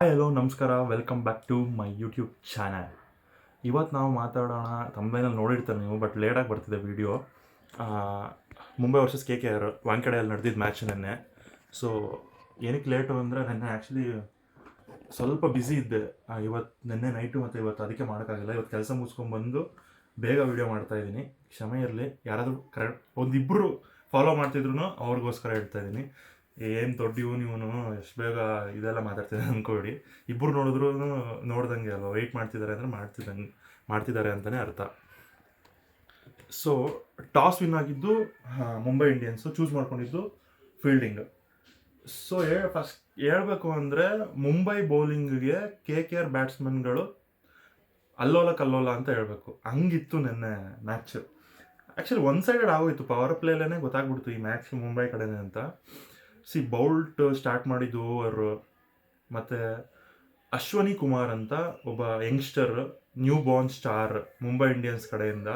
Hi hello ನಮಸ್ಕಾರ. Welcome back to my YouTube channel ಇವತ್ತು ನಾವು ಮಾತಾಡೋಣ ತಮ್ಮನೇಲಿ ನೋಡಿರ್ತಾರೆ ನೀವು ಬಟ್ ಲೇಟಾಗಿ ಬರ್ತಿದೆ video Mumbai versus K K R ವಾಂಕಡೆಯಲ್ಲಿ ನಡೆದಿದ್ದ ಮ್ಯಾಚ್ ನೆನ್ನೆ. ಸೊ ಏನಕ್ಕೆ ಲೇಟು ಅಂದರೆ ನೆನ್ನೆ ಆ್ಯಕ್ಚುಲಿ ಸ್ವಲ್ಪ ಬ್ಯುಸಿ ಇದ್ದೆ. ಇವತ್ತು ನೆನ್ನೆ ನೈಟು ಮತ್ತು ಇವತ್ತು ಅದಕ್ಕೆ ಮಾಡೋಕ್ಕಾಗಿಲ್ಲ. ಇವತ್ತು ಕೆಲಸ ಮುಗಿಸ್ಕೊಂಡ್ಬಂದು ಬೇಗ ವಿಡಿಯೋ ಮಾಡ್ತಾ ಇದ್ದೀನಿ. ಕ್ಷಮೆ ಇರಲಿ. ಯಾರಾದರೂ ಕರೆಕ್ಟ್ ಒಂದಿಬ್ಬರು ಫಾಲೋ ಮಾಡ್ತಿದ್ರು ಅವ್ರಿಗೋಸ್ಕರ ಹೇಳ್ತಾ ಇದ್ದೀನಿ. ಏನು ದೊಡ್ಡ ಇವನು ಎಷ್ಟು ಬೇಗ ಇದೆಲ್ಲ ಮಾತಾಡ್ತಿದೆ ಅಂದ್ಕೊಬೇಡಿ ಇಬ್ಬರು ನೋಡಿದ್ರು ನೋಡ್ದಂಗೆ ಅಲ್ವಾ ವೆಯ್ಟ್ ಮಾಡ್ತಿದ್ದಾರೆ ಅಂದರೆ ಮಾಡ್ತಿದ್ದಂಗೆ ಮಾಡ್ತಿದ್ದಾರೆ ಅಂತಲೇ ಅರ್ಥ. ಸೊ ಟಾಸ್ ವಿನ್ ಆಗಿದ್ದು ಮುಂಬೈ ಇಂಡಿಯನ್ಸು ಚೂಸ್ ಮಾಡ್ಕೊಂಡಿದ್ದು ಫೀಲ್ಡಿಂಗ್ ಸೊ ಫಸ್ಟ್ ಹೇಳಬೇಕು ಅಂದರೆ, ಮುಂಬೈ ಬೌಲಿಂಗ್ಗೆ ಕೆ ಕೆ ಆರ್ ಬ್ಯಾಟ್ಸ್ಮನ್ಗಳು ಅಲ್ಲೋಲ ಕಲ್ಲೋಲ ಅಂತ ಹೇಳಬೇಕು. ಹಂಗಿತ್ತು ನೆನ್ನೆ ಮ್ಯಾಚ್ ಆ್ಯಕ್ಚುಲಿ ಒನ್ ಸೈಡೆಡ್ ಆಗೋಯ್ತು ಪವರ್ ಪ್ಲೇಲೇ ಗೊತ್ತಾಗ್ಬಿಡ್ತು ಈ ಮ್ಯಾಚ್ ಮುಂಬೈ ಕಡೆನೇ ಅಂತ. ಸಿ ಬೌಲ್ಟ್ ಸ್ಟಾರ್ಟ್ ಮಾಡಿದ್ದು ಅವರು ಮತ್ತು ಅಶ್ವನಿ ಕುಮಾರ್ ಅಂತ ಒಬ್ಬ youngster new born star Mumbai Indians ಕಡೆಯಿಂದ.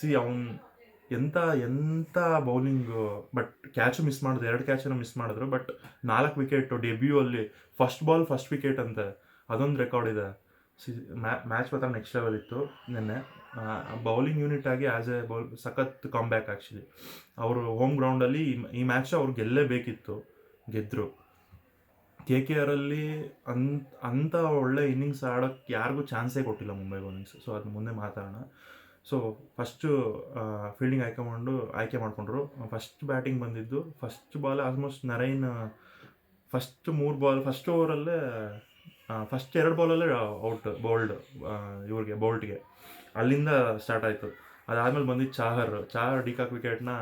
ಸಿ ಅವನು ಎಂಥ ಎಂಥ ಬೌಲಿಂಗು ಬಟ್ ಕ್ಯಾಚು ಮಿಸ್ ಮಾಡಿದ್ರು, ಎರಡು ಕ್ಯಾಚನ್ನು ಮಿಸ್ ಮಾಡಿದ್ರು ಬಟ್ ನಾಲ್ಕು ವಿಕೆಟ್ ಡೆಬ್ಯೂ ಅಲ್ಲಿ ಫಸ್ಟ್ ಬಾಲ್ ಫಸ್ಟ್ ವಿಕೆಟ್ ಅಂತೆ. ಅದೊಂದು ರೆಕಾರ್ಡ್ ಇದೆ. ಸಿ ಮ್ಯಾಚ್ ಮಾತ್ರ ನೆಕ್ಸ್ಟ್ ಲೆವೆಲ್ ಇತ್ತು ನಿನ್ನೆ. ಬೌಲಿಂಗ್ ಯೂನಿಟ್ ಆಗಿ ಆ್ಯಸ್ ಎ ಬೌಲ್ ಸಖತ್ ಕಾಮ್ಬ್ಯಾಕ್ ಆ್ಯಕ್ಚುಲಿ ಅವರು ಹೋಮ್ ಗ್ರೌಂಡಲ್ಲಿ ಈ ಮ್ಯಾಚ್ ಅವ್ರು ಗೆಲ್ಲೇಬೇಕಿತ್ತು ಗೆದ್ದರು ಕೆ ಕೆ ಆರಲ್ಲಿ ಅಂತ್ ಅಂಥ ಒಳ್ಳೆ ಇನ್ನಿಂಗ್ಸ್ ಆಡೋಕ್ಕೆ ಯಾರಿಗೂ ಚಾನ್ಸೇ ಕೊಟ್ಟಿಲ್ಲ ಮುಂಬೈ ಬೌಲಿಂಗ್ಸ್ ಸೊ ಅದು ಮುಂದೆ ಮಾತಾಡೋಣ. ಸೊ ಫಸ್ಟು ಫೀಲ್ಡಿಂಗ್ ಆಯ್ಕೊಂಡು ಆಯ್ಕೆ ಮಾಡಿಕೊಂಡ್ರು. ಫಸ್ಟ್ ಬ್ಯಾಟಿಂಗ್ ಬಂದಿದ್ದು first ball almost Narine first ಮೂರು ಬಾಲ್ ಫಸ್ಟ್ ಓವರಲ್ಲೇ ಫಸ್ಟ್ ಎರಡು ಬಾಲಲ್ಲೇ ಔಟ್ ಬೌಲ್ಡ್ ಇವ್ರಿಗೆ ಬೌಲ್ಟ್ಗೆ ಅಲ್ಲಿಂದ ಸ್ಟಾರ್ಟ್ ಆಯಿತು. ಅದಾದಮೇಲೆ ಬಂದಿದ್ದು ಚಾಹರ್. ಚಾಹರ್ ಡಿಕಾಕ್ ವಿಕೆಟ್ನ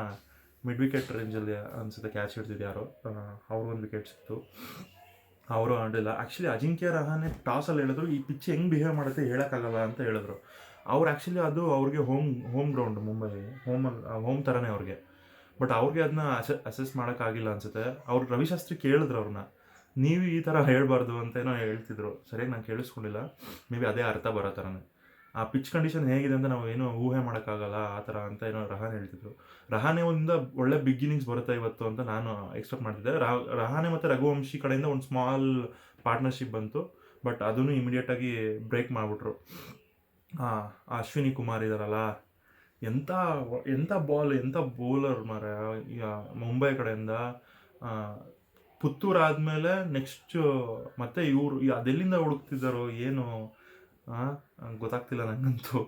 ಮಿಡ್ ವಿಕೆಟ್ ರೇಂಜಲ್ಲಿ ಅನ್ಸುತ್ತೆ ಕ್ಯಾಚ್ ಹಿಡ್ದಿದ್ದು ಯಾರೋ. ಅವ್ರಿಗೊಂದು ವಿಕೆಟ್ ಸಿಕ್ತು. ಅವರು ಆಡಿಲ್ಲ ಆ್ಯಕ್ಚುಲಿ ಅಜಿಂಕ್ಯ ರಹಾನೆ ಟಾಸಲ್ಲಿ ಹೇಳಿದ್ರು, ಈ ಪಿಚ್ ಹೆಂಗೆ ಬಿಹೇವ್ ಮಾಡುತ್ತೆ ಹೇಳೋಕ್ಕಾಗಲ್ಲ ಅಂತ ಹೇಳಿದ್ರು. ಅವ್ರು ಆ್ಯಕ್ಚುಲಿ ಅದು ಅವ್ರಿಗೆ home home ground Mumbai home home ಥರನೇ ಅವ್ರಿಗೆ. ಬಟ್ ಅವ್ರಿಗೆ ಅದನ್ನ ಅಸೆ ಅಸೆಸ್ ಮಾಡೋಕ್ಕಾಗಿಲ್ಲ ಅನ್ಸುತ್ತೆ. ಅವ್ರು ರವಿಶಾಸ್ತ್ರಿ ಕೇಳಿದ್ರು ಅವ್ರನ್ನ ನೀವು ಈ ಥರ ಹೇಳಬಾರ್ದು ಅಂತ ಏನೋ ಹೇಳ್ತಿದ್ರು. ಸರಿಯಾಗಿ ನಾನು ಕೇಳಿಸ್ಕೊಂಡಿಲ್ಲ. ಮೇ ಬಿ ಅದೇ ಅರ್ಥ ಬರೋ ಥರನೇ ಆ ಪಿಚ್ ಕಂಡೀಷನ್ ಹೇಗಿದೆ ಅಂತ ನಾವು ಏನೋ ಊಹೆ ಮಾಡೋಕ್ಕಾಗಲ್ಲ, ಆ ಥರ ಅಂತ ಏನೋ ರಹಾನೆ ಹೇಳ್ತಿದ್ರು. ರಹಾನೆ ಒಂದು ಒಳ್ಳೆ ಬಿಗಿನಿಂಗ್ಸ್ ಬರುತ್ತೆ ಇವತ್ತು ಅಂತ ನಾನು ಎಕ್ಸ್ಪೆಕ್ಟ್ ಮಾಡ್ತಿದ್ದೆ. ರಹಾನೆ ಮತ್ತು ರಘುವಂಶಿ ಕಡೆಯಿಂದ ಒಂದು ಸ್ಮಾಲ್ ಪಾರ್ಟ್ನರ್ಶಿಪ್ ಬಂತು. ಬಟ್ ಅದನ್ನು ಇಮಿಡಿಯೇಟಾಗಿ ಬ್ರೇಕ್ ಮಾಡಿಬಿಟ್ರು. ಹಾಂ ಅಶ್ವಿನಿ ಕುಮಾರ್ ಇದಾರಲ್ಲ ಎಂಥ ಎಂಥ ಬಾಲ್ ಎಂಥ ಬೌಲರ್ ಮರ ಮುಂಬೈ ಕಡೆಯಿಂದ ಪುತ್ತೂರು ಆದಮೇಲೆ ನೆಕ್ಸ್ಟ್ ಮತ್ತೆ ಇವರು ಅದೆಲ್ಲಿಂದ ಹುಡುಕ್ತಿದ್ದಾರೋ, ಏನು ಗೊತ್ತಾಗ್ತಿಲ್ಲ ನನಗಂತೂ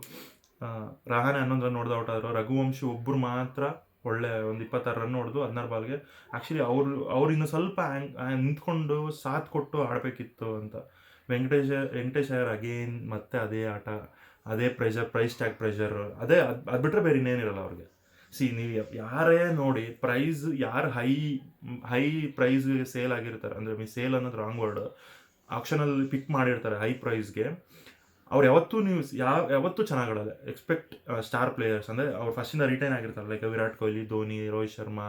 ರಹಾನೆ ಹನ್ನೊಂದು ರನ್ ಹೊಡೆದ ಔಟ್ ರಘುವಂಶಿ ಒಬ್ಬರು ಮಾತ್ರ ಒಳ್ಳೆ ಒಂದು ಇಪ್ಪತ್ತಾರು ರನ್ ಹೊಡೆದು ಹದಿನಾರು ಬಾಲ್ಗೆ. ಆ್ಯಕ್ಚುಲಿ ಅವರು, ಅವ್ರು ಇನ್ನು ಸ್ವಲ್ಪ ನಿಂತ್ಕೊಂಡು ಸಾಥ್ ಕೊಟ್ಟು ಆಡಬೇಕಿತ್ತು ಅಂತ. ವೆಂಕಟೇಶ, ವೆಂಕಟೇಶ್ ಅಯ್ಯರ್ ಅಗೇನ್ ಮತ್ತೆ ಅದೇ ಆಟ, ಅದೇ ಪ್ರೆಷರ್ ಪ್ರೈಸ್ ಟ್ಯಾಗ್ ಪ್ರೆಷರ್ ಅದೇ ಅದು ಅದು ಬಿಟ್ಟರೆ ಬೇರೆ ಇನ್ನೇನಿರಲ್ಲ ಅವ್ರಿಗೆ. ಸಿ ನೀವು ಯಾರೇ ನೋಡಿ ಪ್ರೈಸ್ ಯಾರು ಹೈ ಹೈ ಪ್ರೈಸ್ ಸೇಲ್ ಆಗಿರ್ತಾರೆ, ಅಂದರೆ ಮೀ ಸೇಲ್ ಅನ್ನೋದು ರಾಂಗ್ ವರ್ಡ್ ಆಕ್ಷನಲ್ಲಿ ಪಿಕ್ ಮಾಡಿರ್ತಾರೆ ಹೈ ಪ್ರೈಸ್ಗೆ ಅವ್ರು ಯಾವತ್ತೂ ನೀವು ಯಾವ ಯಾವತ್ತೂ ಚೆನ್ನಾಗಿಡಲ್ಲ. ಎಕ್ಸ್ಪೆಕ್ಟ್ ಸ್ಟಾರ್ ಪ್ಲೇಯರ್ಸ್ ಅಂದರೆ ಅವ್ರು ಫಸ್ಟಿಂದ ರಿಟೈನ್ ಆಗಿರ್ತಾರೆ. ಲೈಕ್ ವಿರಾಟ್ ಕೊಹ್ಲಿ, ಧೋನಿ, ರೋಹಿತ್ ಶರ್ಮಾ,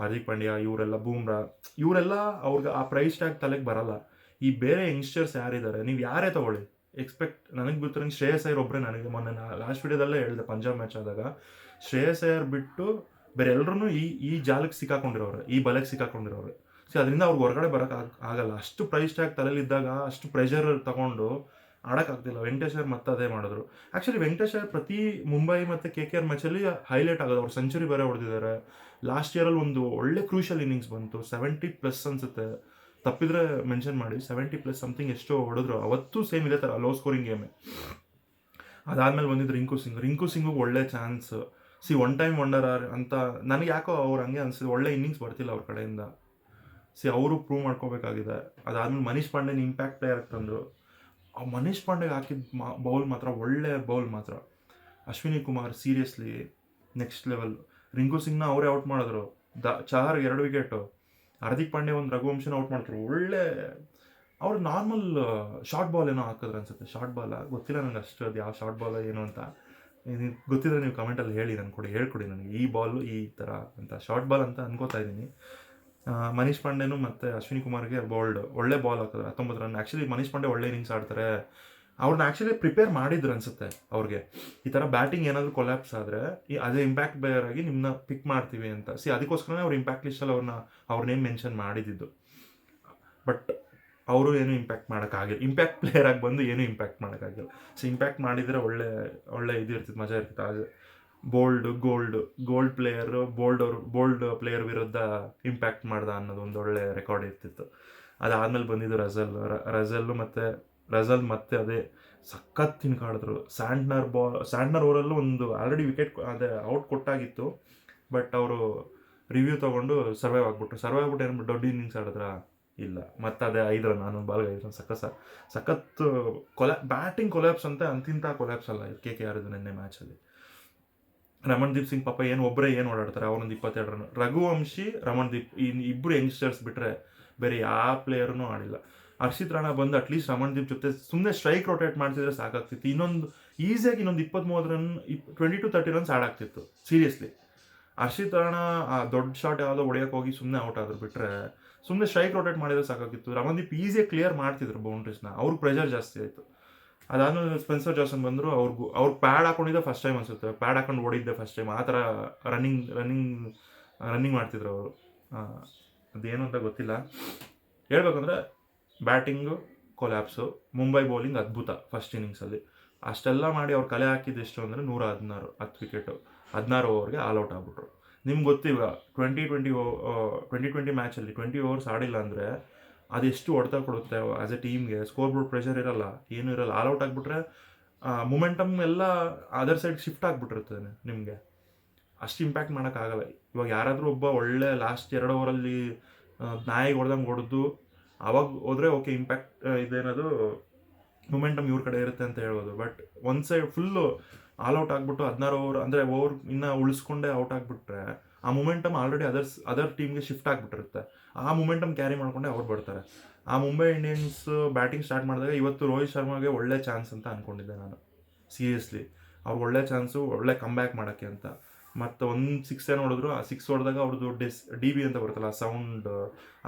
ಹಾರ್ದಿಕ್ ಪಾಂಡ್ಯ, ಇವರೆಲ್ಲ ಬೂಮ್ರಾ. ಇವರೆಲ್ಲ ಅವ್ರಿಗೆ ಆ ಪ್ರೈಸ್ ಟ್ಯಾಗ್ ತಲೆಗೆ ಬರಲ್ಲ. ಈ ಬೇರೆ ಯಂಗ್ಸ್ಟರ್ಸ್ ಯಾರಿದ್ದಾರೆ, ನೀವು ಯಾರೇ ತಗೊಳ್ಳಿ. ಎಕ್ಸ್ಪೆಕ್ಟ್ ನನಗೆ ಬಿಟ್ಟರೆ ಶ್ರೇಯಸ್ ಅಯ್ಯರ್ ಒಬ್ಬರೇ ನನಗೆ. ಮೊನ್ನೆ ಲಾಸ್ಟ್ ವೀಡಿಯೋದಲ್ಲೇ ಹೇಳಿದೆ ಪಂಜಾಬ್ ಮ್ಯಾಚ್ ಆದಾಗ. ಶ್ರೇಯಸ್ ಅಯ್ಯರ್ ಬಿಟ್ಟು ಬೇರೆ ಎಲ್ಲರೂ ಈ ಈ ಜಾಲಕ್ಕೆ ಸಿಕ್ಕಾಕೊಂಡಿರೋರು, ಈ ಬಲಕ್ಕೆ ಸಿಕ್ಕಾಕೊಂಡಿರೋರು. ಸೊ ಅದರಿಂದ ಅವ್ರಿಗೆ ಹೊರಗಡೆ ಬರೋಕೆ ಆಗಲ್ಲ. ಅಷ್ಟು ಪ್ರೈಸ್ ಟ್ಯಾಗ್ ತಲೆಯಲ್ಲಿದ್ದಾಗ ಅಷ್ಟು ಪ್ರೆಷರ್ ತಗೊಂಡು ಆಡೋಕ್ಕಾಗ್ತಿಲ್ಲ ವೆಂಕಟೇಶ್ ಅಯ್ಯರ್ ಮತ್ತೆ ಅದೇ ಮಾಡಿದ್ರು. ಆ್ಯಕ್ಚುಲಿ ವೆಂಕಟೇಶ್ ಅಯ್ಯರ್ ಪ್ರತಿ ಮುಂಬೈ ಮತ್ತು ಕೆ ಕೆ ಆರ್ ಮ್ಯಾಚಲ್ಲಿ ಹೈಲೈಟ್ ಆಗೋದು ಅವ್ರು ಸೆಂಚುರಿ ಬೇರೆ ಹೊಡೆದಿದ್ದಾರೆ ಲಾಸ್ಟ್ ಇಯರಲ್ಲಿ ಒಂದು ಒಳ್ಳೆ ಕ್ರೂಷಲ್ ಇನ್ನಿಂಗ್ಸ್ ಬಂತು. ಸೆವೆಂಟಿ ಪ್ಲಸ್ ಅನ್ಸುತ್ತೆ. ತಪ್ಪಿದ್ರೆ ಮೆನ್ಷನ್ ಮಾಡಿ ಸೆವೆಂಟಿ ಪ್ಲಸ್ ಸಮಥಿಂಗ್ ಎಷ್ಟು ಹೊಡೆದ್ರು ಅವತ್ತು ಸೇಮ್ ಇದೆ ಥರ ಲೋ ಸ್ಕೋರಿಂಗ್ ಗೇಮೆ ಅದಾದ್ಮೇಲೆ ಬಂದಿದ್ದು ರಿಂಕು ಸಿಂಗ್. ರಿಂಕು ಸಿಂಗು ಒಳ್ಳೆ chance see one time wonder R ಅಂತ ನನಗೆ ಯಾಕೋ ಅವ್ರು ಹಂಗೆ ಅನ್ಸಿದೆ. ಒಳ್ಳೆ ಇನ್ನಿಂಗ್ಸ್ ಬರ್ತಿಲ್ಲ ಅವ್ರ ಕಡೆಯಿಂದ. ಸಿ ಅವರು ಪ್ರೂವ್ ಮಾಡ್ಕೋಬೇಕಾಗಿದೆ. ಅದಾದ್ಮೇಲೆ ಮನೀಶ್ ಪಾಂಡೆನ ಇಂಪ್ಯಾಕ್ಟ್ ಪ್ಲೇಯರ್ ತಂದರು. ಆ ಮನೀಶ್ ಪಾಂಡೆಗೆ ಹಾಕಿದ ಬೌಲ್ ಮಾತ್ರ, ಒಳ್ಳೆ ಬೌಲ್ ಮಾತ್ರ. Ashwani Kumar seriously next level Rinku ಸಿಂಗ್ನ ಅವರೇ ಔಟ್ ಮಾಡಿದ್ರು. ದ ಚಹರ್ ಎರಡು ವಿಕೆಟು ಹಾರ್ದಿಕ್ ಪಾಂಡೆ ಒಂದು ರಘುವಂಶನ ಔಟ್ ಮಾಡ್ತಾರೆ. ಒಳ್ಳೆ ಅವ್ರು ನಾರ್ಮಲ್ ಶಾರ್ಟ್ ಬಾಲ್ ಏನೋ ಹಾಕಿದ್ರು ಅನ್ಸುತ್ತೆ. ಶಾರ್ಟ್ ಬಾಲ ಗೊತ್ತಿಲ್ಲ ನನಗೆ ಅಷ್ಟು ಅದು ಯಾವ ಶಾರ್ಟ್ ಬಾಲ್ ಏನು ಅಂತ. ಗೊತ್ತಿದ್ರೆ ನೀವು ಕಮೆಂಟಲ್ಲಿ ಹೇಳಿ ನಾನು ಕೊಡಿ, ಹೇಳ್ಕೊಡಿ ನನಗೆ. ಈ ಬಾಲು ಈ ಥರ ಅಂತ. ಶಾರ್ಟ್ ಬಾಲ್ ಅಂತ ಅನ್ಕೋತಾ ಇದ್ದೀನಿ. ಮನೀಶ್ ಪಾಂಡೆನು ಮತ್ತು ಅಶ್ವಿನಿ ಕುಮಾರ್ಗೆ ಬಾಲ್ಡ್ ಒಳ್ಳೆ ಬಾಲ್ ಹಾಕಿದ್ರೆ ಹತ್ತೊಂಬತ್ತು ರನ್ ಆ್ಯಕ್ಚುಲಿ ಮನೀಶ್ ಪಾಂಡೆ ಒಳ್ಳೆ ಇನ್ನಿಂಗ್ಸ್ ಆಡ್ತಾರೆ. ಅವ್ರನ್ನ ಆ್ಯಕ್ಚುಲಿ ಪ್ರಿಪೇರ್ ಮಾಡಿದ್ರು ಅನ್ಸುತ್ತೆ ಅವ್ರಿಗೆ. ಈ ಥರ ಬ್ಯಾಟಿಂಗ್ ಏನಾದರೂ ಕೊಲ್ಯಾಪ್ಸ್ ಆದರೆ ಈ ಅದೇ ಇಂಪ್ಯಾಕ್ಟ್ ಬೇಯರ್ ಆಗಿ ನಿಮ್ಮನ್ನ ಪಿಕ್ ಮಾಡ್ತೀವಿ ಅಂತ. ಸಿ ಅದಕ್ಕೋಸ್ಕರನೇ ಅವ್ರು ಇಂಪ್ಯಾಕ್ಟ್ ಲಿಸ್ಟಲ್ಲಿ ಅವ್ರನ್ನ, ಅವ್ರ ನೇಮ್ ಮೆನ್ಷನ್ ಮಾಡಿದ್ದು. ಬಟ್ ಅವರು ಏನು ಇಂಪ್ಯಾಕ್ಟ್ ಮಾಡೋಕ್ಕಾಗಿಲ್ಲ. ಇಂಪ್ಯಾಕ್ಟ್ ಪ್ಲೇಯರ್ ಆಗಿ ಬಂದು ಏನು ಇಂಪ್ಯಾಕ್ಟ್ ಮಾಡೋಕ್ಕಾಗಿಲ್ಲ. ಸೊ ಇಂಪ್ಯಾಕ್ಟ್ ಮಾಡಿದರೆ ಒಳ್ಳೆ ಒಳ್ಳೆ ಇದು ಇರ್ತಿತ್ತು, ಮಜಾ ಇರ್ತಿತ್ತು. ಅದು bold gold gold player bold ಅವರು ಬೋಲ್ಡ್ ಪ್ಲೇಯರ್ ವಿರುದ್ಧ ಇಂಪ್ಯಾಕ್ಟ್ ಮಾಡ್ದ ಅನ್ನೋದು ಒಂದು ಒಳ್ಳೆ ರೆಕಾರ್ಡ್ ಇರ್ತಿತ್ತು. ಅದಾದಮೇಲೆ ಬಂದಿದ್ದು ರಜಲ್ ರಜಲ್ಲು ಮತ್ತು ರಜಲ್ ಮತ್ತೆ ಅದೇ ಸಖತ್ ತಿನ್ಕಾಡಿದ್ರು ಸ್ಯಾಂಡ್ನರ್ ಬಾ ಸ್ಯಾಂಡ್ನರ್ ಓವರಲ್ಲೂ ಒಂದು ಆಲ್ರೆಡಿ ವಿಕೆಟ್ ಅದೇ ಔಟ್ ಕೊಟ್ಟಾಗಿತ್ತು. ಬಟ್ ಅವರು ರಿವ್ಯೂ ತೊಗೊಂಡು ಸರ್ವೈವ್ ಆಗ್ಬಿಟ್ರು. ಸರ್ವೈವ್ ಆಗ್ಬಿಟ್ಟು ಏನು ದೊಡ್ಡ ಇನ್ನಿಂಗ್ಸ್ ಆಡಿದ್ರ? ಇಲ್ಲ. ಮತ್ತೆ ಅದೇ ಐದು ರನ್ ನಾನು ಬಾಲ್ಗೆ ಐದು ರನ್ ಸಖತ್ ಸಖತ್ ಬ್ಯಾಟಿಂಗ್ ಕೊಲ್ಯಾಪ್ಸ್ ಅಂತ ಅಂತಿಂತ ಕೊಲ್ಯಾಪ್ಸ್ ಅಲ್ಲ ಕೆ ಕೆ ಆರ್ ಇದು ನಿನ್ನೆ ಮ್ಯಾಚಲ್ಲಿ ರಮಣ್ದೀಪ್ ಸಿಂಗ್ ಪಾಪ ಏನು ಒಬ್ಬರೇ ಏನು ಓಡಾಡ್ತಾರೆ? ಅವರೊಂದು ಇಪ್ಪತ್ತೆರಡು ರನ್ ರಘುವಂಶಿ, ರಮಣ್ದೀಪ್ ಈ ಇಬ್ಬರು ಯಂಗ್ಸ್ಟರ್ಸ್ ಬಿಟ್ಟರೆ ಬೇರೆ ಯಾವ ಪ್ಲೇಯರ್ನೂ ಆಡಿಲ್ಲ. ಹರ್ಷಿತ್ ರಾಣಾ ಬಂದು ಅಟ್ಲೀಸ್ಟ್ ರಮಣ್ದೀಪ್ ಜೊತೆ ಸುಮ್ಮನೆ ಸ್ಟ್ರೈಕ್ ರೊಟೇಟ್ ಮಾಡ್ತಿದ್ರೆ ಸಾಕಾಗ್ತಿತ್ತು. ಇನ್ನೊಂದು ಈಸಿಯಾಗಿ ಇನ್ನೊಂದು ಇಪ್ಪತ್ತ್ಮೂವತ್ತು run twenty to thirty runs ಆಡಾಗ್ತಿತ್ತು seriously Harshit Rana ದೊಡ್ಡ ಶಾಟ್ ಯಾವುದೋ ಹೊಡೆಯೋಕೆ ಹೋಗಿ ಸುಮ್ಮನೆ ಔಟ್ ಆದ್ರು ಬಿಟ್ಟರೆ ಸುಮ್ಮನೆ ಸ್ಟ್ರೈಕ್ ರೊಟೇಟ್ ಮಾಡಿದ್ರೆ ಸಾಕಾಗಿತ್ತು ರಮಣದೀಪ್ ಈಸಿಯಾಗಿ ಕ್ಲಿಯರ್ ಮಾಡ್ತಿದ್ರು ಬೌಂಡ್ರೀಸ್ನ ಅವ್ರಿಗೆ ಪ್ರೆಷರ್ ಜಾಸ್ತಿ ಆಯಿತು. ಅದಾದ್ಮೇಲೆ ಸ್ಪೆನ್ಸರ್ ಜಾಸನ್ ಬಂದರು, ಅವ್ರಿಗೂ, ಅವ್ರು ಪ್ಯಾಡ್ ಹಾಕೊಂಡಿದ್ದೆ ಫಸ್ಟ್ ಟೈಮ್ ಅನ್ಸುತ್ತೆ. ಪ್ಯಾಡ್ ಹಾಕೊಂಡು ಓಡಿದ್ದೆ ಫಸ್ಟ್ ಟೈಮ್ ಆ ಥರ ರನ್ನಿಂಗ್ ರನ್ನಿಂಗ್ ರನ್ನಿಂಗ್ ಮಾಡ್ತಿದ್ರು ಅವರು. ಅದೇನು ಅಂತ ಗೊತ್ತಿಲ್ಲ. ಹೇಳ್ಬೇಕಂದ್ರೆ ಬ್ಯಾಟಿಂಗು, ಕೊಲ್ಯಾಪ್ಸು, ಮುಂಬೈ ಬೌಲಿಂಗ್ ಅದ್ಭುತ ಫಸ್ಟ್ ಇನ್ನಿಂಗ್ಸಲ್ಲಿ. ಅಷ್ಟೆಲ್ಲ ಮಾಡಿ ಅವ್ರು ಕಲೆ ಹಾಕಿದ್ದು ಎಷ್ಟು ಅಂದರೆ ನೂರ ಹದಿನಾರು ಹತ್ತು ವಿಕೆಟು. ಹದಿನಾರು ಓವರ್ಗೆ ಆಲ್ ಔಟ್ ಆಗ್ಬಿಟ್ರು. ನಿಮ್ಗೆ ಗೊತ್ತಿಲ್ಲ ಟ್ವೆಂಟಿ ಟ್ವೆಂಟಿ ಟ್ವೆಂಟಿ ಟ್ವೆಂಟಿ ಮ್ಯಾಚಲ್ಲಿ ಟ್ವೆಂಟಿ ಓವರ್ಸ್ ಆಡಿಲ್ಲ ಅಂದರೆ ಅದೆಷ್ಟು ಹೊಡೆತ ಕೊಡುತ್ತೆ ಆ್ಯಸ್ ಎ ಟೀಮ್ಗೆ ಸ್ಕೋರ್ ಬೋರ್ಡ್ ಪ್ರೆಷರ್ ಇರಲ್ಲ, ಏನೂ ಇರಲ್ಲ, ಆಲ್ ಔಟ್ ಆಗಿಬಿಟ್ರೆ ಮೊಮೆಂಟಮ್ ಎಲ್ಲ ಅದರ್ ಸೈಡ್ ಶಿಫ್ಟ್ ಆಗಿಬಿಟ್ಟಿರ್ತದೆ ನಿಮಗೆ. ಅಷ್ಟು ಇಂಪ್ಯಾಕ್ಟ್ ಮಾಡೋಕ್ಕಾಗಲ್ಲ. ಇವಾಗ ಯಾರಾದರೂ ಒಬ್ಬ ಒಳ್ಳೆ ಲಾಸ್ಟ್ ಎರಡು ಓವರಲ್ಲಿ ನಾಯಿಗೆ ಹೊಡೆದಂಗೆ ಹೊಡೆದು ಅವಾಗ ಹೋದರೆ ಓಕೆ ಇಂಪ್ಯಾಕ್ಟ್ ಇದೇನದು ಮೊಮೆಂಟಮ್ ಇವ್ರ ಕಡೆ ಇರುತ್ತೆ ಅಂತ ಹೇಳ್ಬೋದು. But one side full all out ಆಗಿಬಿಟ್ಟು ಹದಿನಾರು ಓವರ್ ಅಂದರೆ ಓವರ್ ಇನ್ನೂ ಉಳಿಸ್ಕೊಂಡೇ ಔಟ್ ಆಗಿಬಿಟ್ರೆ, ಆ ಮೊಮೆಂಟಮ್ ಆಲ್ರೆಡಿ ಅದರ್ಸ್ ಅದರ್ ಟೀಮ್ಗೆ ಶಿಫ್ಟ್ ಆಗಿಬಿಟ್ಟಿರುತ್ತೆ. ಆ ಮೊಮೆಂಟಮ್ ಕ್ಯಾರಿ ಮಾಡಿಕೊಂಡೆ ಅವ್ರು ಬರ್ತಾರೆ. ಆ ಮುಂಬೈ ಇಂಡಿಯನ್ಸ್ ಬ್ಯಾಟಿಂಗ್ ಸ್ಟಾರ್ಟ್ ಮಾಡಿದಾಗ ಇವತ್ತು ರೋಹಿತ್ ಶರ್ಮಾಗೆ ಒಳ್ಳೆ ಚಾನ್ಸ್ ಅಂತ ಅಂದ್ಕೊಂಡಿದ್ದೆ ನಾನು. ಸೀರಿಯಸ್ಲಿ ಅವ್ರಿಗೆ ಒಳ್ಳೆ ಚಾನ್ಸು ಒಳ್ಳೆ ಕಮ್ಬ್ಯಾಕ್ ಮಾಡೋಕ್ಕೆ ಅಂತ. ಮತ್ತು ಒಂದು ಸಿಕ್ಸ್ ಏನು ಹೊಡೆದ್ರು ಆ ಸಿಕ್ಸ್ ಹೊಡೆದಾಗ ಅವ್ರದ್ದು ಡಿಸ್ ಡಿ ಬಿ ಅಂತ ಬರುತ್ತಲ್ಲ, ಆ ಸೌಂಡ್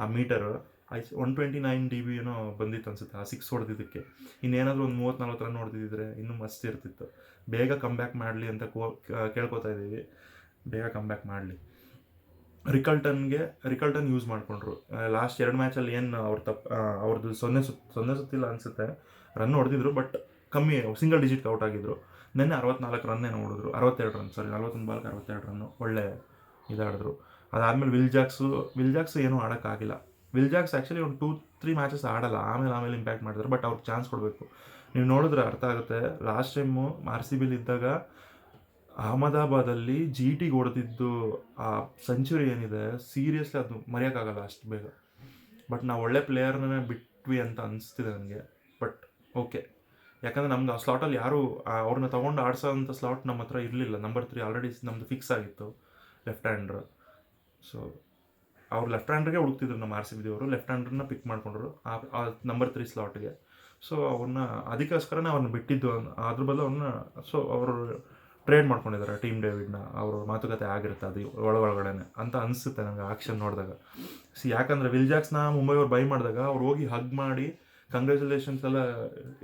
ಆ meter I one twenty nine D B ಏನೋ ಬಂದಿತ್ತು ಅನ್ಸುತ್ತೆ, ಆ ಸಿಕ್ಸ್ ಹೊಡೆದಿದ್ದಕ್ಕೆ. ಇನ್ನೇನಾದರೂ ಒಂದು ಮೂವತ್ತು ರನ್ ಹೊಡೆದಿದ್ರೆ ಇನ್ನೂ ಮಸ್ತ್ ಇರ್ತಿತ್ತು. ಬೇಗ ಕಮ್ಬ್ಯಾಕ್ ಮಾಡಲಿ ಅಂತ ಕೋ ಕೇಳ್ಕೊತಾ ಇದ್ದೀವಿ. ಬೇಗ ಕಮ್ಬ್ಯಾಕ್ ಮಾಡಲಿ. ರಿಕಲ್ಟನ್ಗೆ, ರಿಕಲ್ಟನ್ ಯೂಸ್ ಮಾಡಿಕೊಂಡ್ರು. ಲಾಸ್ಟ್ ಎರಡು ಮ್ಯಾಚಲ್ಲಿ ಏನು ಅವ್ರ ತಪ್ಪು ಅವ್ರದ್ದು ಸೊನ್ನೆ ಸುತ್ತ ಸೊನ್ನೆ ಸುತ್ತಿಲ್ಲ ಅನಿಸುತ್ತೆ. ರನ್ ಹೊಡೆದಿದ್ರು ಬಟ್ ಕಮ್ಮಿ ಸಿಂಗಲ್ ಡಿಜಿಟ್ ಔಟ್ ಆಗಿದ್ರು. ನಿನ್ನೆ ಅರವತ್ನಾಲ್ಕು ರನ್ನೇ ನೋಡಿದ್ರು ಅರವತ್ತೆರಡು ರನ್ ಸಾರಿ ನಲ್ವತ್ತೊಂದು ಬಾಲ್ಗೆ ಅರವತ್ತೆರಡು ರನ್ನು ಒಳ್ಳೆ ಇದಾಡಿದ್ರು. ಅದಾದಮೇಲೆ ವಿಲ್ ಜಾಕ್ಸು ವಿಲ್ ಜಾಕ್ಸ್ ಏನೂ ಆಡೋಕ್ಕಾಗಿಲ್ಲ. ವಿಲ್ ಜಾಕ್ಸ್ ಆ್ಯಕ್ಚುಲಿ ಒಂದು ಟೂ ತ್ರೀ ಮ್ಯಾಚಸ್ ಆಡಲ್ಲ, ಆಮೇಲೆ ಆಮೇಲೆ ಇಂಪ್ಯಾಕ್ಟ್ ಮಾಡಿದ್ರು ಬಟ್ ಅವ್ರಿಗೆ ಚಾನ್ಸ್ ಕೊಡಬೇಕು. ನೀವು ನೋಡಿದ್ರೆ ಅರ್ಥ ಆಗುತ್ತೆ last time R C B ಇದ್ದಾಗ ಅಹಮದಾಬಾದಲ್ಲಿ ಜಿ ಟಿಗೆ ಹೊಡೆದಿದ್ದು ಆ ಸೆಂಚುರಿ ಏನಿದೆ ಸೀರಿಯಸ್ಲಿ ಅದು ಮರೆಯೋಕ್ಕಾಗಲ್ಲ ಅಷ್ಟು ಬೇಗ. ಬಟ್ ನಾವು ಒಳ್ಳೆ ಪ್ಲೇಯರ್ನೇ ಬಿಟ್ವಿ ಅಂತ ಅನಿಸ್ತಿದೆ ನನಗೆ ಬಟ್ ಓಕೆ ಯಾಕಂದರೆ ನಮ್ಗೆ ಆ ಸ್ಲಾಟಲ್ಲಿ ಯಾರು ಅವ್ರನ್ನ ತೊಗೊಂಡು ಆಡ್ಸೋ ಅಂಥ ಸ್ಲಾಟ್ ನಮ್ಮ ಹತ್ರ ಇರಲಿಲ್ಲ. ನಂಬರ್ ತ್ರೀ ಆಲ್ರೆಡಿ ನಮ್ಮದು ಫಿಕ್ಸ್ ಆಗಿತ್ತು ಲೆಫ್ಟ್ ಹ್ಯಾಂಡ್ರ್ ಸೊ ಅವ್ರು ಲೆಫ್ಟ್ ಹ್ಯಾಂಡ್ರಿಗೆ ಹುಡುಕ್ತಿದ್ರು ನಮ್ಮ ಆರ್ ಸಿ ಬಿದವರು ಲೆಫ್ಟ್ ಹ್ಯಾಂಡ್ರನ್ನ ಪಿಕ್ ಮಾಡ್ಕೊಂಡ್ರು. ಆ ನಂಬರ್ ತ್ರೀ ಸ್ಲಾಟ್ಗೆ ಸೊ ಅವ್ರನ್ನ ಅದಕ್ಕೋಸ್ಕರನೇ ಅವ್ರನ್ನ ಬಿಟ್ಟಿದ್ದು ಅದ್ರ ಬದಲು ಅವ್ರನ್ನ ಸೊ ಅವರು ಟ್ರೇಡ್ ಮಾಡ್ಕೊಂಡಿದ್ದಾರೆ ಟೀಮ್ ಡೇವಿಡ್ನ ಅವರು ಮಾತುಕತೆ ಆಗಿರುತ್ತೆ ಅದು ಒಳ ಒಳಗಡೆನೆ. ಅಂತ ಅನಿಸುತ್ತೆ ನನಗೆ ಆಕ್ಷನ್ ನೋಡಿದಾಗ. ಸಿ ಯಾಕಂದರೆ ವಿಲ್ಜಾಕ್ಸ್ನ ಮುಂಬೈ ಅವ್ರು ಬೈ ಮಾಡಿದಾಗ ಅವ್ರು ಹೋಗಿ ಹಗ್ ಮಾಡಿ ಕಂಗ್ರ್ಯಾಚುಲೇಷನ್ಸ್ ಎಲ್ಲ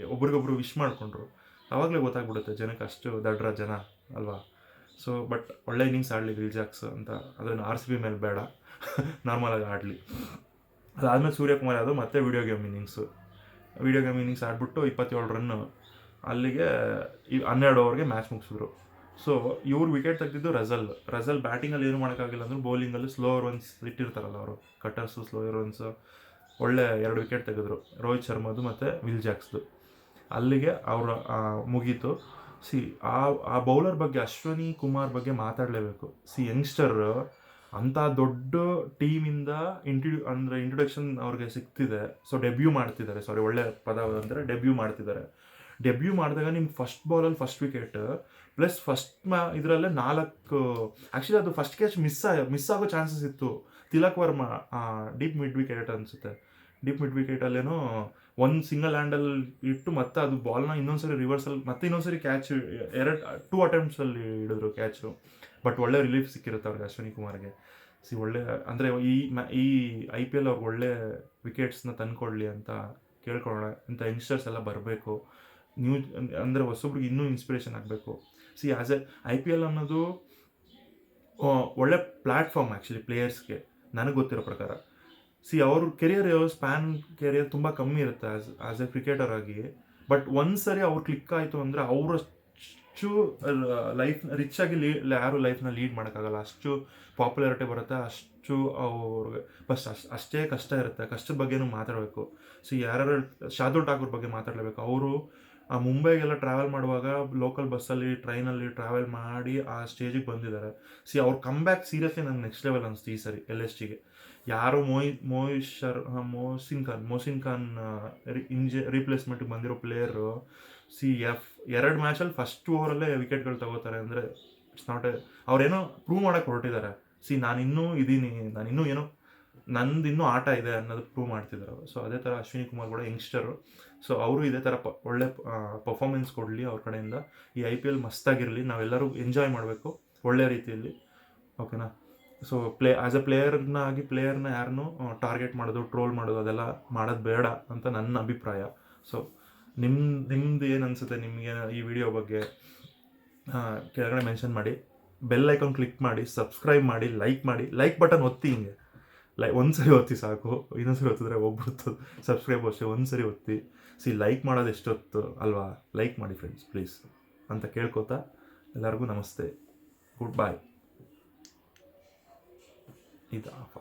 ಒಬ್ರಿಗೊಬ್ರು ವಿಶ್ ಮಾಡಿಕೊಂಡ್ರು. ಆವಾಗಲೇ ಗೊತ್ತಾಗ್ಬಿಡುತ್ತೆ ಜನಕ್ಕೆ ಅಷ್ಟು ದಡ್ರ ಜನ ಅಲ್ವಾ? ಸೊ ಬಟ್ ಒಳ್ಳೆ ಇನ್ನಿಂಗ್ಸ್ ಆಡಲಿ ವಿಲ್ ಜಾಕ್ಸ್ ಅಂತ. ಅದನ್ನು ಆರ್ ಸಿ ಬಿ ಮೇಲೆ ಬೇಡ. ನಾರ್ಮಲಾಗಿ ಆಡಲಿ. ಅದಾದಮೇಲೆ ಸೂರ್ಯಕುಮಾರ್ ಯಾದವ್ ಮತ್ತೆ video game innings video game innings ಆಡಿಬಿಟ್ಟು ಇಪ್ಪತ್ತೇಳು ರನ್ನು ಅಲ್ಲಿಗೆ ಈ ಹನ್ನೆರಡು ಓವರ್ಗೆ ಮ್ಯಾಚ್ ಮುಗಿಸಿದ್ರು. ಸೊ ಇವ್ರು ವಿಕೆಟ್ ತೆಗೆದಿದ್ದು ರಜಲ್ ರಜಲ್ ಬ್ಯಾಟಿಂಗಲ್ಲಿ ಏನು ಮಾಡೋಕ್ಕಾಗಿಲ್ಲ ಅಂದ್ರೆ ಬೌಲಿಂಗಲ್ಲಿ ಸ್ಲೋ ರನ್ಸ್ ಇಟ್ಟಿರ್ತಾರಲ್ಲ ಅವರು. ಕಟರ್ಸು ಸ್ಲೋ ರನ್ಸು ಒಳ್ಳೆ ಎರಡು ವಿಕೆಟ್ ತೆಗೆದ್ರು. ರೋಹಿತ್ ಶರ್ಮದು ಮತ್ತು ವಿಲ್ ಜಾಕ್ಸ್ದು ಅಲ್ಲಿಗೆ ಅವರ ಮುಗೀತು. ಸಿ, ಆ ಆ ಬೌಲರ್ ಬಗ್ಗೆ ಅಶ್ವಿನಿ ಕುಮಾರ್ ಬಗ್ಗೆ ಮಾತಾಡಲೇಬೇಕು. ಸಿ ಯಂಗ್ಸ್ಟರ್ ಅಂಥ ದೊಡ್ಡ ಟೀಮಿಂದ ಇಂಟ್ರಡ್ಯೂ ಅಂದರೆ ಇಂಟ್ರೊಡಕ್ಷನ್ ಅವ್ರಿಗೆ ಸಿಗ್ತಿದೆ. ಸೊ ಡೆಬ್ಯೂ ಮಾಡ್ತಿದ್ದಾರೆ. ಸಾರಿ ಒಳ್ಳೆ ಪದ ಅಂದರೆ ಡೆಬ್ಯೂ ಮಾಡ್ತಿದ್ದಾರೆ. ಡೆಬ್ಯೂ ಮಾಡಿದಾಗ ನಿಮ್ಮ ಫಸ್ಟ್ ಬಾಲಲ್ಲಿ ಫಸ್ಟ್ ವಿಕೆಟ್ ಪ್ಲಸ್ ಫಸ್ಟ್ ಮ್ಯಾ ಇದರಲ್ಲೇ ನಾಲ್ಕು ಆ್ಯಕ್ಚುಲಿ ಅದು ಫಸ್ಟ್ ಕ್ಯಾಚ್ ಮಿಸ್ ಮಿಸ್ ಆಗೋ ಚಾನ್ಸಸ್ ಇತ್ತು. Tilak Varma deep mid wicket ಅನಿಸುತ್ತೆ. ಡೀಪ್ ಮಿಡ್ ವಿಕೆಟಲ್ಲೇನೋ ಒಂದು ಸಿಂಗಲ್ ಹ್ಯಾಂಡಲ್ ಇಟ್ಟು ಮತ್ತೆ ಅದು ಬಾಲ್ನ ಇನ್ನೊಂದ್ಸರಿ ರಿವರ್ಸಲ್ಲಿ ಮತ್ತೆ ಇನ್ನೊಂದ್ಸರಿ ಕ್ಯಾಚ್ ಎರಡು ಟೂ ಅಟೆಂಪ್ಟ್ಸಲ್ಲಿ ಹಿಡಿದ್ರು ಕ್ಯಾಚು ಬಟ್ ಒಳ್ಳೆ ರಿಲೀಫ್ ಸಿಕ್ಕಿರುತ್ತೆ ಅವ್ರಿಗೆ ಅಶ್ವಿನಿ ಕುಮಾರ್ಗೆ. ಸಿ ಒಳ್ಳೆ, ಅಂದರೆ ಈ ಈ ಐ ಪಿ ಎಲ್ ಅವ್ರಿಗೆ ಒಳ್ಳೆ ವಿಕೆಟ್ಸ್ನ ತಂದ್ಕೊಡ್ಲಿ ಅಂತ ಕೇಳ್ಕೊಳ್ಳೋಣ. ಇಂಥ ಯಂಗ್ಸ್ಟರ್ಸ್ ಎಲ್ಲ ಬರಬೇಕು. ನ್ಯೂ ಅಂದರೆ ಹೊಸೊಬ್ರಿಗೆ ಇನ್ನೂ ಇನ್ಸ್ಪಿರೇಷನ್ ಆಗಬೇಕು. See as a I P L ಅನ್ನೋದು ಒಳ್ಳೆ ಪ್ಲ್ಯಾಟ್ಫಾರ್ಮ್ ಆ್ಯಕ್ಚುಲಿ ಪ್ಲೇಯರ್ಸ್ಗೆ ನನಗೆ ಗೊತ್ತಿರೋ ಪ್ರಕಾರ. ಸಿ ಅವ್ರ ಕೆರಿಯರ್ ಸ್ಪ್ಯಾನ್ ಕೆರಿಯರ್ ತುಂಬ ಕಮ್ಮಿ ಇರುತ್ತೆ ಆಸ್ ಆಸ್ ಎ ಕ್ರಿಕೆಟರ್ ಆಗಿ. ಬಟ್ ಒಂದ್ಸರಿ ಅವ್ರು ಕ್ಲಿಕ್ ಆಯಿತು ಅಂದರೆ ಅವರಷ್ಟು ಲೈಫ್ ರಿಚ್ ಆಗಿ ಲೀ, ಯಾರು ಲೈಫ್ನ ಲೀಡ್ ಮಾಡೋಕ್ಕಾಗಲ್ಲ. ಅಷ್ಟು ಪಾಪ್ಯುಲಾರಿಟಿ ಬರುತ್ತೆ, ಅಷ್ಟು ಅವ್ರಿಗೆ ಫಸ್ಟ್ ಅಷ್ಟು ಅಷ್ಟೇ ಕಷ್ಟ ಇರುತ್ತೆ. ಕಷ್ಟದ ಬಗ್ಗೆನೂ ಮಾತಾಡಬೇಕು. ಸಿ ಯಾರು ಶಾದು ಠಾಕೂರ್ ಬಗ್ಗೆ ಮಾತಾಡಲೇಬೇಕು. ಅವರು, ಆ ಮುಂಬೈಗೆಲ್ಲ ಟ್ರಾವೆಲ್ ಮಾಡುವಾಗ ಲೋಕಲ್ ಬಸ್ಸಲ್ಲಿ ಟ್ರೈನಲ್ಲಿ ಟ್ರಾವೆಲ್ ಮಾಡಿ ಆ ಸ್ಟೇಜಿಗೆ ಬಂದಿದ್ದಾರೆ. ಸಿ ಅವ್ರ ಕಮ್ ಬ್ಯಾಕ್ ಸೀರಿಯಸ್ಲಿ ನಂಗೆ ನೆಕ್ಸ್ಟ್ ಲೆವೆಲ್ ಅನಿಸ್ತು ಈ ಸರಿ ಎಲ್ ಎಸ್ ಟಿಗೆ ಯಾರು ಮೋಯ್ ಮೋಹಿತ್ ಶರ್ ಮೋಸಿನ್ ಖಾನ್ ಮೋಸಿನ್ ಖಾನ್ ಇಂಜ ರೀಪ್ಲೇಸ್ಮೆಂಟ್ಗೆ ಬಂದಿರೋ ಪ್ಲೇಯರು ಸಿ ಎಫ್ ಎರಡು ಮ್ಯಾಚಲ್ಲಿ ಫಸ್ಟ್ ಓವರಲ್ಲೇ ವಿಕೆಟ್ಗಳು ತಗೋತಾರೆ. ಅಂದರೆ ಇಟ್ಸ್ ನಾಟ್ ಎ ಅವ್ರೇನೋ ಪ್ರೂವ್ ಮಾಡೋಕೆ ಹೊರಟಿದ್ದಾರೆ. ಸಿ ನಾನು ಇನ್ನೂ ಇದ್ದೀನಿ ನಾನು ಇನ್ನೂ ಏನೋ, ನಂದು ಇನ್ನೂ ಆಟ ಇದೆ ಅನ್ನೋದು ಪ್ರೂವ್ ಮಾಡ್ತಿದ್ದಾರೆ ಸೊ ಅದೇ ಥರ ಅಶ್ವಿನಿ ಕುಮಾರ್ ಕೂಡ ಯಂಗ್ಸ್ಟರು ಸೊ ಅವರು ಇದೇ ಥರ ಪ, ಒಳ್ಳೆ ಪರ್ಫಾರ್ಮೆನ್ಸ್ ಕೊಡಲಿ ಅವ್ರ ಕಡೆಯಿಂದ. ಈ ಐ ಪಿ ಎಲ್ ಮಸ್ತಾಗಿರಲಿ ನಾವೆಲ್ಲರೂ ಎಂಜಾಯ್ ಮಾಡಬೇಕು ಒಳ್ಳೆ ರೀತಿಯಲ್ಲಿ. ಓಕೆನಾ ಸೊ ಪ್ಲೇ ಆ್ಯಸ್ ಎ ಪ್ಲೇಯರ್ನ ಆಗಿ ಪ್ಲೇಯರ್ನ ಯಾರನ್ನೂ ಟಾರ್ಗೆಟ್ ಮಾಡೋದು ಟ್ರೋಲ್ ಮಾಡೋದು ಅದೆಲ್ಲ ಮಾಡೋದು ಬೇಡ ಅಂತ ನನ್ನ ಅಭಿಪ್ರಾಯ. ಸೊ ನಿಮ್ಮ ನಿಮ್ದು ಏನು ಅನಿಸುತ್ತೆ? ನಿಮಗೆ ಈ ವಿಡಿಯೋ ಬಗ್ಗೆ ಕೆಳಗಡೆ ಮೆನ್ಷನ್ ಮಾಡಿ. ಬೆಲ್ ಐಕಾನ್ ಕ್ಲಿಕ್ ಮಾಡಿ ಸಬ್ಸ್ಕ್ರೈಬ್ ಮಾಡಿ ಲೈಕ್ ಮಾಡಿ. ಲೈಕ್ ಬಟನ್ ಒತ್ತಿ ಹಿಂಗೆ. ಲೈ ಒಂದು ಸರಿ ಒತ್ತಿ ಸಾಕು. ಇನ್ನೊಂದ್ಸರಿ ಒತ್ತಿದ್ರೆ ಹೋಗ್ಬಿಡ್ತು ಸಬ್ಸ್ಕ್ರೈಬ್ ಅಷ್ಟೇ ಒಂದು ಸರಿ ಒತ್ತಿ. ಸಿ ಲೈಕ್ ಮಾಡೋದು ಎಷ್ಟೊತ್ತು ಅಲ್ವಾ? ಲೈಕ್ ಮಾಡಿ ಫ್ರೆಂಡ್ಸ್ ಪ್ಲೀಸ್ ಅಂತ ಕೇಳ್ಕೊತಾ ಎಲ್ಲರಿಗೂ ನಮಸ್ತೆ. ಗುಡ್ ಬಾಯ್ ಇದು ಆಫ್